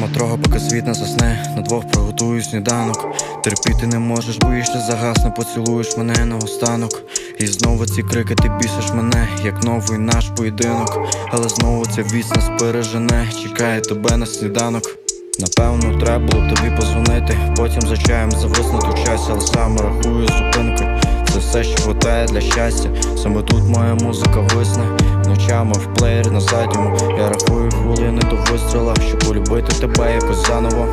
Чекаємо трохи, поки світ не засне. На двох приготую сніданок. Терпіти не можеш, боїшся загасне, поцілуєш мене наостанок. І знову ці крики, ти бісиш мене, як новий наш поєдинок. Але знову ця віць нас пережене, чекає тебе на сніданок. Напевно, треба було тобі позвонити. Потім за чаєм зависнути в часі, але саме рахую зупинки. Все, що хватає для щастя. Саме тут моя музика висне. Ночами в плеєрі на задньому. Я рахую хвилини до вистріла, щоб полюбити тебе якось заново.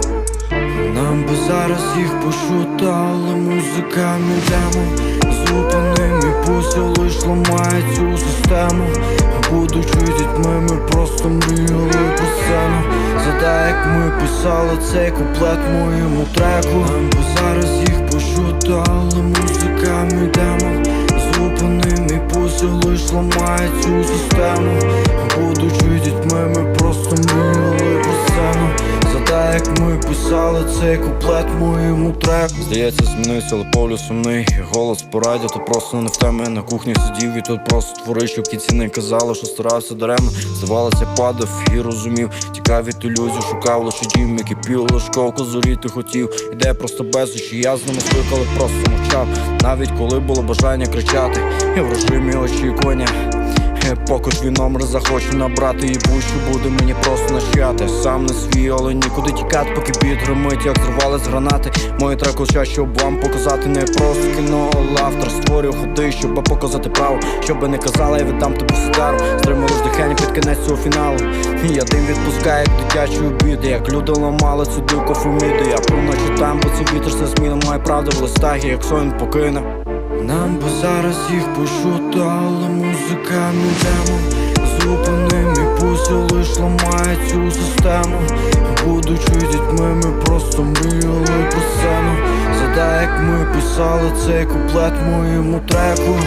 Нам би зараз їх пошути, але музика не йдемо. Зупини мій пульс, я лиш ламає цю систему. Будучи дітьми, ми просто мріяли про сцену. Задай, як ми писали цей куплет моєму треку. Нам би зараз їх пошути, ламає цю систему. Будучи дітьми, ми просто писали цей куплет моєму треку Здається, змінився, але полю сумний. Голос по радіо, то просто не в темі На кухні сидів і тут просто творив, що в кінці не казали, що старався даремно. Здавалося, падав і розумів. Тікав від ілюзій, шукав лише дім, який пів ложковку зоріти хотів. Іде просто безучі, я з ними спикали, просто мовчав. Навіть коли було бажання кричати І в режимі очікування Е, Поки твій номер захочу набрати і будь-що буде мені просто нащати. Сам не свій, але нікуди тікати, поки біт гримить, як зривались гранати. Мої треки час, щоб вам показати не просто кіно, але автор створює ходи, щоб показати право. Щоб не казали, я віддам тобі сидару Стримали ж дихання під кінець цього фіналу. Я дим відпускаю, як дитячі обіди Як люди ламали цю дивку фуміду. Я проночі там, бо ці вітер це зміна Моя правда в листах, як сон покине нам би зараз їх пошути, але музика не демо Зупини мій пульс, лиш ламає цю систему Будучи дітьми, ми просто мріяли про сцену. Задай, як ми писали цей куплет моєму треку